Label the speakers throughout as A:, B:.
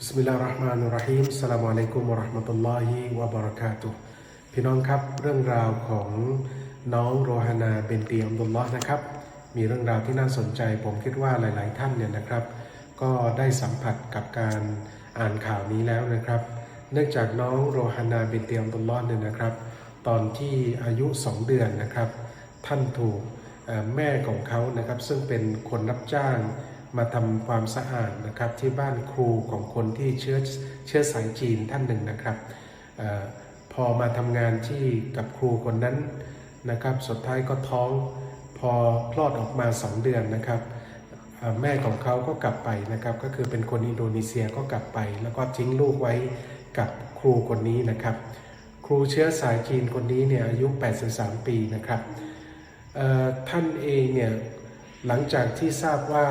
A: บิสมิลลาห์ราะห์มานุราะฮีมสลามุอะลัยกุมวะราะห์มะตุลลอฮิวะบะเราะกาตุพี่น้องครับเรื่องราวของน้องโรฮานาเบนตีอัมดุลลอฮ์นะครับ มีเรื่องราวที่น่าสนใจ ผมคิดว่าหลาย ๆ ท่านเนี่ยนะครับ ก็ได้สัมผัสกับการอ่านข่าวนี้แล้วนะครับ เนื่องจากน้องโรฮานาเบนตีอัมดุลลอฮ์เนี่ยนะครับ ตอนที่อายุ 2 เดือนนะครับ ท่านถูกแม่ของเขานะครับซึ่งเป็นคนรับจ้าง มาทำความสะอาดนะครับที่บ้านครูของคนที่เชื้อเชื้อสายจีนท่านหนึ่งนะครับออพอมาทำงานที่กับครูคนนั้นนะครับ สุดท้ายก็ท้องพอคลอดออกมา 2 เดือนนะครับแม่ของเขาก็กลับไปนะครับ ก็คือเป็นคนอินโดนีเซียก็กลับไป แล้วก็ทิ้งลูกไว้กับครูคนนี้นะครับ ครูเชื้อสายจีนคนนี้เนี่ยอายุ 83 ปีนะครับท่านเองเนี่ย หลังจากที่ทราบว่า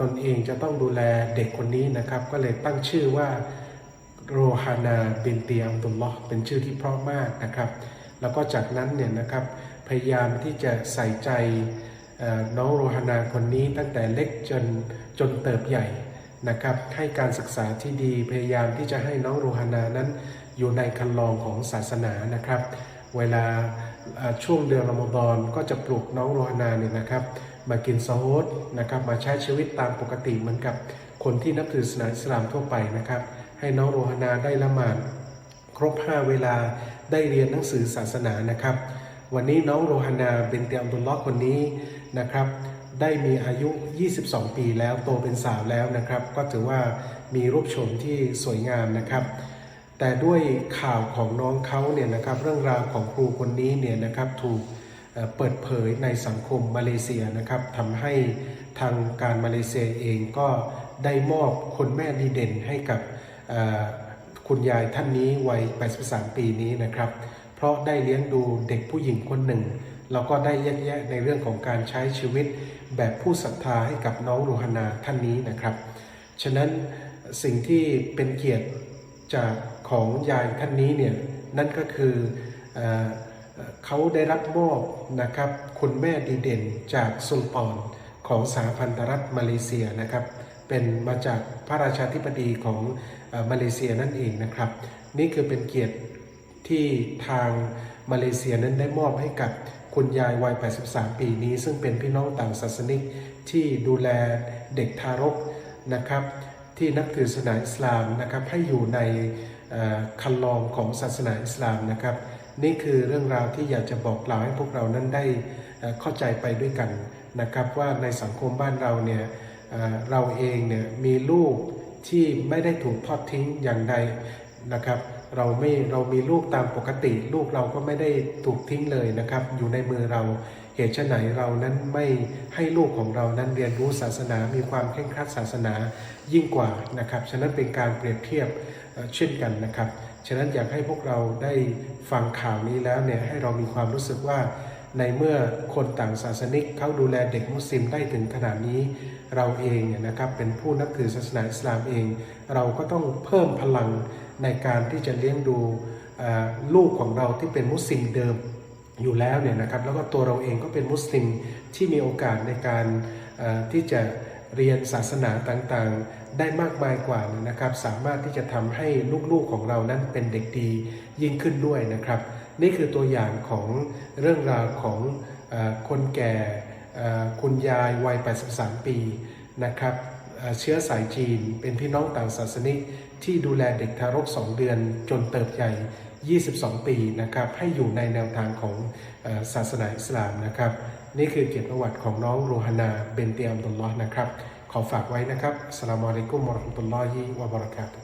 A: ตนเองจะต้องดูแลเด็กคนนี้นะครับ ก็เลยตั้งชื่อว่าโรฮานาบินเตีอัมตุลลอเป็นชื่อที่เพราะมากนะครับ แล้วก็จากนั้นเนี่ยนะครับพยายามที่จะใส่ใจน้องโรฮานาคนนี้ตั้งแต่เล็กจนจนเติบใหญ่นะครับให้การศึกษาที่ดีพยายามที่จะให้น้องโรฮานานั้นอยู่ในคันลองของศาสนานะครับ เวลาช่วงเดือนรอมฎอนก็จะปลุกน้องโรฮานาเนี่ยนะครับ มากินซอฮดนะครับ มาใช้ชีวิตตามปกติเหมือนกับคนที่นับถือศาสนาอิสลามทั่วไปนะครับ ให้น้องโรฮนาได้ละหมาดครบ5เวลาได้เรียนหนังสือศาสนานะครับ วันนี้น้องโรฮนาเบนเตียมดุลลอฮ์คนนี้นะครับได้มีอายุ 22 ปีแล้วโตเป็นสาวแล้วนะครับ ก็ถือว่ามีรูปโฉมที่สวยงามนะครับ แต่ด้วยข่าวของน้องเขาเนี่ยนะครับ เรื่องราวของครูคนนี้เนี่ยนะครับถูก เปิดเผยในสังคมมาเลเซียนะครับทำให้ทางการมาเลเซียเองก็ได้มอบคนแม่ดีเด่นให้กับคุณยายท่านนี้วัย 83 ปีนี้นะครับ เพราะได้เลี้ยงดูเด็กผู้หญิงคนหนึ่ง แล้วก็ได้แยกแยะในเรื่องของการใช้ชีวิตแบบผู้ศรัทธาให้กับน้องโรฮานาท่านนี้นะครับ ฉะนั้นสิ่งที่เป็นเกียรติจากของยายท่านนี้เนี่ยนั่นก็คืออ เขาได้รับมอบนะครับคุณแม่ดีเด่นจากสุลต่านของสหพันธรัฐมาเลเซียนะครับ เป็นมาจากพระราชาธิบดีของอมาเลเซียนั่นเองนะครับ นี่คือเป็นเกียรติที่ทางมาเลเซียนั้นได้มอบให้กับคุณยายวัย 83 ปีนี้ ซึ่งเป็นพี่น้องต่างศาสนิกที่ดูแลเด็กทารกนะครับ ที่นับถือศาสนาอิสลามนะครับให้อยู่ในคันลองของศาสนาอิสลามนะครับ นี่คือเรื่องราวที่อยากจะบอกกล่าวให้พวกเรานั้นได้เข้าใจไปด้วยกันนะครับว่าในสังคมบ้านเราเนี่ยเราเองเนี่ยมีลูกที่ไม่ได้ถูกทอดทิ้งอย่างใดนะครับ เราไม่เรามีลูกตามปกติ ลูกเราก็ไม่ได้ถูกทิ้งเลยนะครับ อยู่ในมือเราเหตุไฉนเรานั้นไม่ให้ลูกของเรานั้นเรียนรู้ศาสนา มีความเคร่งครัดศาสนายิ่งกว่านะครับฉะนั้นเป็นการเปรียบเทียบเช่นกันนะครับ ฉะนั้นอยากให้พวกเราได้ฟังข่าวนี้แล้วเนี่ยให้เรามีความรู้สึกว่า ในเมื่อคนต่างศาสนิกเขาดูแลเด็กมุสลิมได้ถึงขนาดนี้ เราเองเนี่ยนะครับเป็นผู้นับถือศาสนาอิสลามเอง เราก็ต้องเพิ่มพลังในการที่จะเลี้ยงดูลูกของเราที่เป็นมุสลิมเดิมอยู่แล้วเนี่ยนะครับแล้วก็ตัวเราเองก็เป็นมุสลิมที่มีโอกาสในการที่จะ เรียนศาสนาต่างๆ ได้มากมายกว่านะครับ สามารถที่จะทำให้ลูกๆของเรานั้นเป็นเด็กดียิ่งขึ้นด้วยนะครับ นี่คือตัวอย่างของเรื่องราวของอคนแก่คุณยายวัย 83 ปีนะครับเอ่อเชื้อสายจีนเป็นพี่น้องต่างศาสนิกที่ดูแลเด็กทารก 2 เดือนจนเติบใหญ่ 22 ปีนะครับให้อยู่ในแนวทางของศาสนาอิสลามนะครับ นี่คือเกียรติประวัติของน้องโรฮานาเบนเตียมตุลลอห์นะครับ ขอฝากไว้นะครับสลามอะลัยกุมวะราะห์มตุลลอฮิวะบะเราะกาตุ